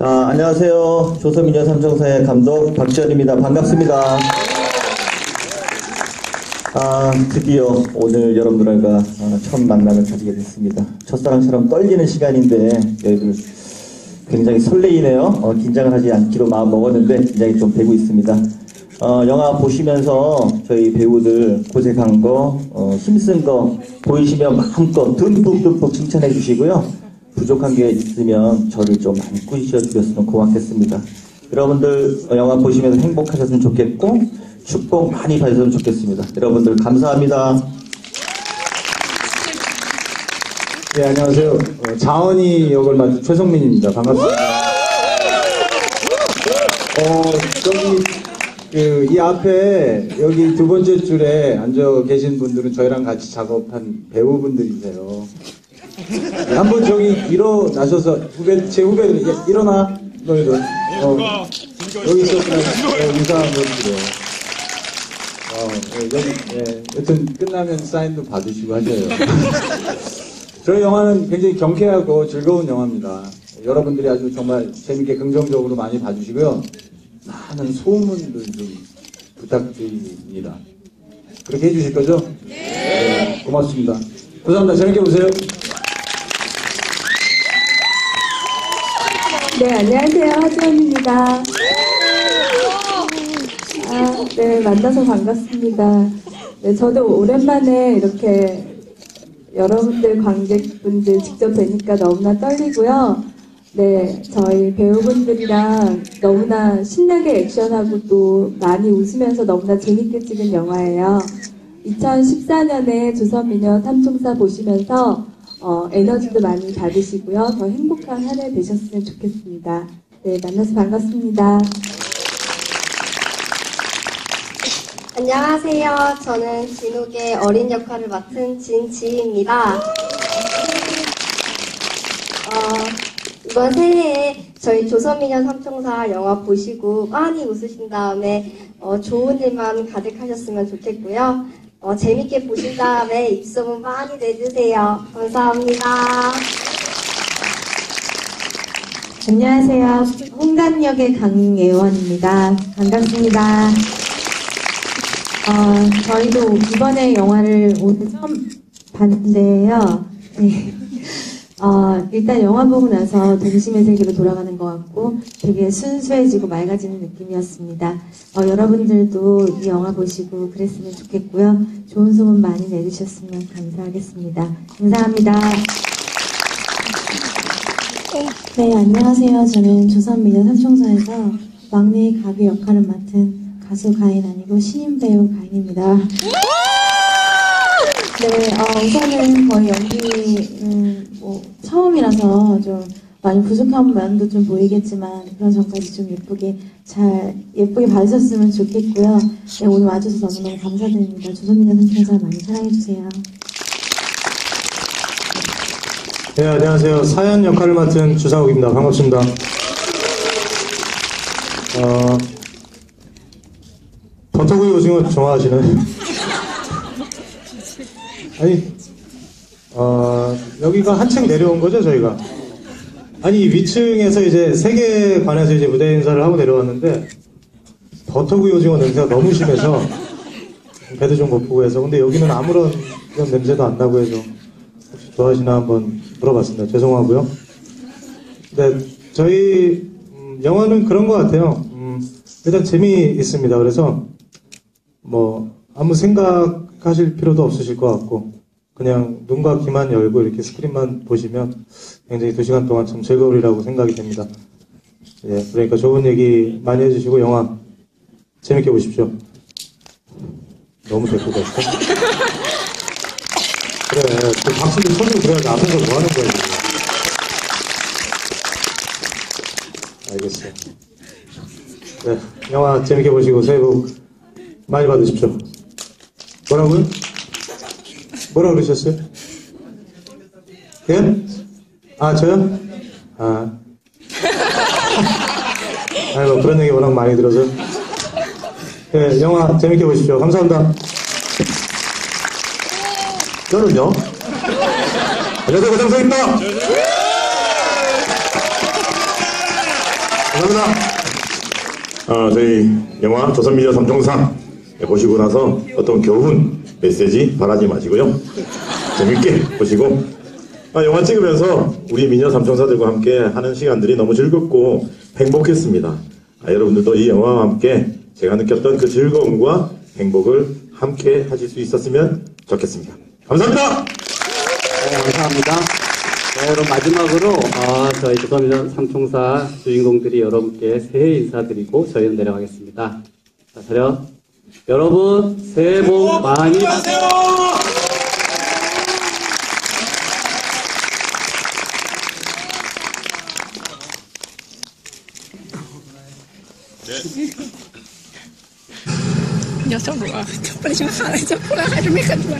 아, 안녕하세요. 조선미녀 삼총사의 감독 박지현입니다. 반갑습니다. 아, 드디어 오늘 여러분들과 어, 처음 만남을 가지게 됐습니다. 첫사랑처럼 떨리는 시간인데 여러분 굉장히 설레이네요. 어, 긴장을 하지 않기로 마음 먹었는데 긴장이 좀 되고 있습니다. 어, 영화 보시면서 저희 배우들 고생한 거, 어, 힘쓴 거 보이시면 마음껏 듬뿍듬뿍 칭찬해 주시고요. 부족한 게 있으면 저를 좀 많이 꾸짖어 주셨으면 고맙겠습니다. 여러분들 어, 영화 보시면서 행복하셨으면 좋겠고 축복 많이 받으셨으면 좋겠습니다. 여러분들 감사합니다. 네, 안녕하세요. 어, 자원이 역을 맡은 최성민입니다. 반갑습니다. 어, 저기, 그, 이 앞에, 여기 두 번째 줄에 앉아 계신 분들은 저희랑 같이 작업한 배우분들이세요. 네, 한번 저기 일어나셔서, 후배, 제 후배들, 예, 일어나, 너희들. 어, 여기 있었구나. 네, 인사 한번 드려. 어, 예, 여기, 예, 여튼 끝나면 사인도 받으시고 하세요. 저희 영화는 굉장히 경쾌하고 즐거운 영화입니다. 여러분들이 아주 정말 재밌게 긍정적으로 많이 봐주시고요. 많은 소문들 좀 부탁드립니다. 그렇게 해주실 거죠? 네. 고맙습니다. 감사합니다. 재밌게 보세요. 네, 안녕하세요. 하지원입니다. 아, 네, 만나서 반갑습니다. 네, 저도 오랜만에 이렇게 여러분들 관객분들 직접 뵈니까 너무나 떨리고요. 네, 저희 배우분들이랑 너무나 신나게 액션하고 또 많이 웃으면서 너무나 재밌게 찍은 영화예요. 2014년에 조선미녀 삼총사 보시면서 어, 에너지도 많이 받으시고요. 더 행복한 한 해 되셨으면 좋겠습니다. 네, 만나서 반갑습니다. 안녕하세요. 저는 진욱의 어린 역할을 맡은 진지희입니다. 어, 이번 새해에 저희 조선미녀 삼총사 영화 보시고 많이 웃으신 다음에 어, 좋은 일만 가득하셨으면 좋겠고요. 어, 재밌게 보신 다음에 입소문 많이 내주세요. 감사합니다. 안녕하세요. 홍단역의 강예원입니다. 반갑습니다. 어, 저희도 이번에 영화를 오늘 처음 봤는데요. 네. 어, 일단 영화 보고 나서 동심의 세계로 돌아가는 것 같고 되게 순수해지고 맑아지는 느낌이었습니다. 어, 여러분들도 이 영화 보시고 그랬으면 좋겠고요. 좋은 소문 많이 내주셨으면 감사하겠습니다. 감사합니다. 네, 안녕하세요. 저는 조선미녀 삼총사에서 막내 가비 역할을 맡은 가수 가인 아니고 신인 배우 가인입니다. 네, 어, 우선은 거의 연기는 뭐 처음이라서 좀 많이 부족한 면도 좀 보이겠지만 그런 점까지 좀 예쁘게 잘 예쁘게 봐주셨으면 좋겠고요. 네, 오늘 와주셔서 너무너무 감사드립니다. 조선미녀 삼총사 많이 사랑해주세요. 네, 안녕하세요. 사연 역할을 맡은 주상욱입니다. 반갑습니다. 어, 버터구이 오징어 좋아하시나요? 아니, 어, 여기가 한층 내려온 거죠, 저희가? 아니, 위층에서 이제 세계관에서 이제 무대 인사를 하고 내려왔는데, 버터구이 오징어 냄새가 너무 심해서, 배도 좀 고프고 해서, 근데 여기는 아무런 그런 냄새도 안 나고 해서, 혹시 좋아하시나 한번 물어봤습니다. 죄송하고요. 네, 저희 음, 영화는 그런 것 같아요. 음, 일단 재미있습니다. 그래서 뭐 아무 생각 하실 필요도 없으실 것 같고 그냥 눈과 귀만 열고 이렇게 스크린만 보시면 굉장히 두 시간 동안 참 즐거우리라고 생각이 됩니다. 예, 그러니까 좋은 얘기 많이 해주시고 영화 재밌게 보십시오. 너무 데리고 갔어. 그래, 그 박수를 쳐주고 그래야지 앞에서 뭐 하는 거야, 지금. 알겠어요. 네, 영화 재밌게 보시고 새해 복 많이 받으십시오. 뭐라고요? 뭐라 그러셨어요? 예? 아, 저요? 아. 뭐 그런 얘기 워낙 많이 들어서. 네, 영화 재밌게 보십시오. 감사합니다. 저는요? 안녕하세요, 고장사입니다. 감사합니다. 어, 저희 영화 조선미디어 삼총사 보시고 나서 어떤 교훈 메시지 바라지 마시고요. 재밌게 보시고 아, 영화 찍으면서 우리 미녀 삼총사들과 함께 하는 시간들이 너무 즐겁고 행복했습니다. 아, 여러분들도 이 영화와 함께 제가 느꼈던 그 즐거움과 행복을 함께 하실 수 있었으면 좋겠습니다. 감사합니다. 네, 감사합니다. 네, 그럼 마지막으로 어, 저희 조선민전 삼총사 주인공들이 여러분께 새해 인사드리고 저희는 내려가겠습니다. 자, 차렷. 여러분 새해 복 많이 받으세요. 녀석아, 저번에 좀 하나, 저번에 하루 매가 좋아.